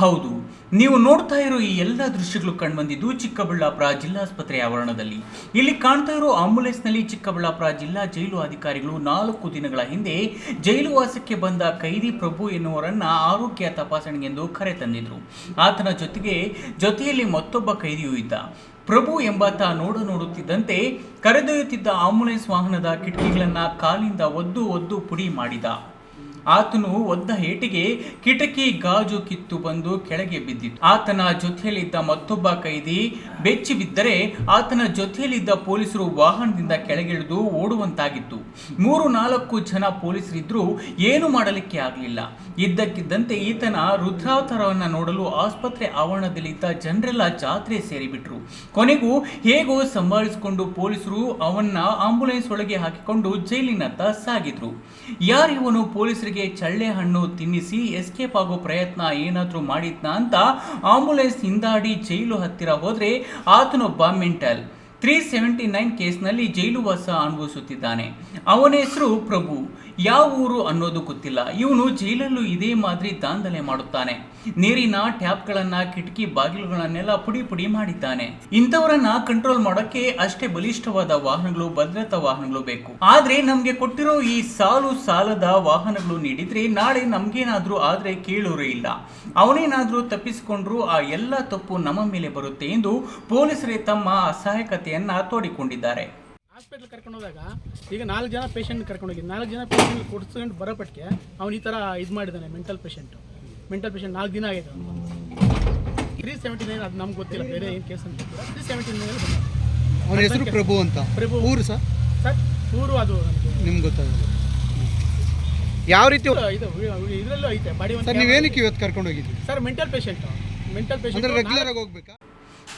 ಹೌದು, ನೀವು ನೋಡ್ತಾ ಇರೋ ಈ ಎಲ್ಲ ದೃಶ್ಯಗಳು ಕಂಡುಬಂದಿದ್ದು ಚಿಕ್ಕಬಳ್ಳಾಪುರ ಜಿಲ್ಲಾಸ್ಪತ್ರೆ ಆವರಣದಲ್ಲಿ. ಇಲ್ಲಿ ಕಾಣ್ತಾ ಇರೋ ಆಂಬುಲೆನ್ಸ್ನಲ್ಲಿ ಚಿಕ್ಕಬಳ್ಳಾಪುರ ಜಿಲ್ಲಾ ಜೈಲು ಅಧಿಕಾರಿಗಳು ನಾಲ್ಕು ದಿನಗಳ ಹಿಂದೆ ಜೈಲು ವಾಸಕ್ಕೆ ಬಂದ ಕೈದಿ ಪ್ರಭು ಎನ್ನುವರನ್ನ ಆರೋಗ್ಯ ತಪಾಸಣೆಗೆಂದು ಕರೆ ತಂದಿದ್ರು. ಆತನ ಜೊತೆಗೆ ಜೊತೆಯಲ್ಲಿ ಮತ್ತೊಬ್ಬ ಕೈದಿಯೂ ಇದ್ದ. ಪ್ರಭು ಎಂಬಾತ ನೋಡ ನೋಡುತ್ತಿದ್ದಂತೆ ಕರೆದೊಯ್ಯುತ್ತಿದ್ದ ಆಂಬುಲೆನ್ಸ್ ವಾಹನದ ಕಿಟಕಿಗಳನ್ನು ಕಾಲಿಂದ ಒದ್ದು ಒದ್ದು ಪುಡಿ ಮಾಡಿದ. ಆತನು ಒದ್ದ ಏಟಿಗೆ ಕಿಟಕಿ ಗಾಜು ಕಿತ್ತು ಬಂದು ಕೆಳಗೆ ಬಿದ್ದಿತ್ತು ಆತನ ಜೊತೆಯಲ್ಲಿದ್ದ ಮತ್ತೊಬ್ಬ ಕೈದಿ ಬೆಚ್ಚಿ ಬಿದ್ದರೆ ಆತನ ಜೊತೆಯಲ್ಲಿದ್ದ ಪೊಲೀಸರು ವಾಹನದಿಂದ ಕೆಳಗಿಳಿದು ಓಡುವಂತಾಗಿತ್ತು. ಮೂರು ನಾಲ್ಕು ಜನ ಪೊಲೀಸರಿದ್ರೂ ಏನು ಮಾಡಲಿಕ್ಕೆ ಆಗಲಿಲ್ಲ. ಇದ್ದಕ್ಕಿದ್ದಂತೆ ಈತನ ರುದ್ರಾವತಾರವನ್ನು ನೋಡಲು ಆಸ್ಪತ್ರೆ ಆವರಣದಲ್ಲಿದ್ದ ಜನರೆಲ್ಲ ಜಾತ್ರೆ ಸೇರಿಬಿಟ್ರು. ಕೊನೆಗೂ ಹೇಗೋ ಸಂಭಾಳಿಸಿಕೊಂಡು ಪೊಲೀಸರು ಅವನ್ನ ಆಂಬುಲೆನ್ಸ್ ಒಳಗೆ ಹಾಕಿಕೊಂಡು ಜೈಲಿನತ್ತ ಸಾಗಿದ್ರು. ಯಾರಿವನು ಪೊಲೀಸರಿಗೆ ಚಳ್ಳೆ ಹಣ್ಣು ತಿನ್ನಿಸಿ ಎಸ್ಕೇಪ್ ಆಗೋ ಪ್ರಯತ್ನ ಏನಾದ್ರೂ ಮಾಡಿದ್ನಾ ಅಂತ ಆಂಬುಲೆನ್ಸ್ ಹಿಂದಾಡಿ ಜೈಲು ಹತ್ತಿರ ಹೋದ್ರೆ ಆತನೊಬ್ಬ ಮೆಂಟಲ್. ತ್ರೀ ಸೆವೆಂಟಿ ನೈನ್ ಕೇಸ್ನಲ್ಲಿ ಜೈಲುವಾಸ ಅನುಭವಿಸುತ್ತಿದ್ದಾನೆ. ಅವನ ಹೆಸರು ಪ್ರಭು. ಯಾವ ಊರು ಅನ್ನೋದು ಗೊತ್ತಿಲ್ಲ. ಇವನು ಜೈಲಲ್ಲೂ ಇದೇ ಮಾದರಿ ದಾಂಧಲೆ ಮಾಡುತ್ತಾನೆ. ನೀರಿನ ಟ್ಯಾಪ್ಗಳನ್ನ ಕಿಟಕಿ ಬಾಗಿಲುಗಳನ್ನೆಲ್ಲ ಪುಡಿ ಪುಡಿ ಮಾಡಿದ್ದಾನೆ. ಇಂಥವರನ್ನ ಕಂಟ್ರೋಲ್ ಮಾಡೋಕೆ ಅಷ್ಟೇ ಬಲಿಷ್ಠವಾದ ವಾಹನಗಳು, ಭದ್ರತಾ ವಾಹನಗಳು ಬೇಕು. ಆದ್ರೆ ನಮ್ಗೆ ಕೊಟ್ಟಿರೋ ಈ ಸಾಲು ಸಾಲದ ವಾಹನಗಳು ನೀಡಿದ್ರೆ ನಾಳೆ ನಮ್ಗೇನಾದ್ರೂ ಆದ್ರೆ ಕೇಳೋರೇ ಇಲ್ಲ. ಅವನೇನಾದ್ರೂ ತಪ್ಪಿಸಿಕೊಂಡ್ರು ಆ ಎಲ್ಲ ತಪ್ಪು ನಮ್ಮ ಮೇಲೆ ಬರುತ್ತೆ ಎಂದು ಪೊಲೀಸರೇ ತಮ್ಮ ಅಸಹಾಯಕತೆಯನ್ನ ತೋಡಿಕೊಂಡಿದ್ದಾರೆ. ಹಾಸ್ಪಿಟ್ಲ್ ಕರ್ಕೊಂಡು ಹೋದಾಗ ಈಗ ನಾಲ್ಕು ಜನ ಪೇಷಂಟ್ ಕರ್ಕೊಂಡು ಹೋಗಿ ನಾಲ್ಕು ಜನ ಪೇಷಂಟ್ ಕೊಡ್ಸ್ಕೊಂಡು ಬರೋಪಟ್ಟಿಗೆ ಅವ್ನು ಈ ಥರ ಇದು ಮಾಡಿದ್ದಾನೆ ಮೆಂಟಲ್ ಪೇಷಂಟು ಮೆಂಟಲ್ ಪೇಷಂಟ್ ನಾಲ್ಕು ದಿನ ಆಗಿದೆ ತ್ರೀ ಸೆವೆಂಟಿ ನೈನ್ ಅದು ನಮ್ಗೆ ಗೊತ್ತಿಲ್ಲ ಬೇರೆ ಏನು ಕೇಸ್ ಅಂತ ತ್ರೀ ಸೆವೆಂಟಿ ನೈನ್ ಅವನ ಹೆಸರು ಪ್ರಭು ಅಂತ. ಪ್ರಭು. ಊರು ಸರ್? ಸರ್ ಊರು ಅದು ನಮಗೆ. ನಿಮ್ಗೆ ಗೊತ್ತಾಗಲ್ಲ ಯಾವ ರೀತಿ ಇದು ಇದರಲ್ಲೂ ಐತೆ ಬಾಡಿ ಸರ್ ನೀವೇನಕ್ಕೆ ಇವತ್ತು ಕರ್ಕೊಂಡು ಹೋಗಿದ್ರಿ sir mental patient mental patient regular ಆಗಿ ಹೋಗ್ಬೇಕಾ?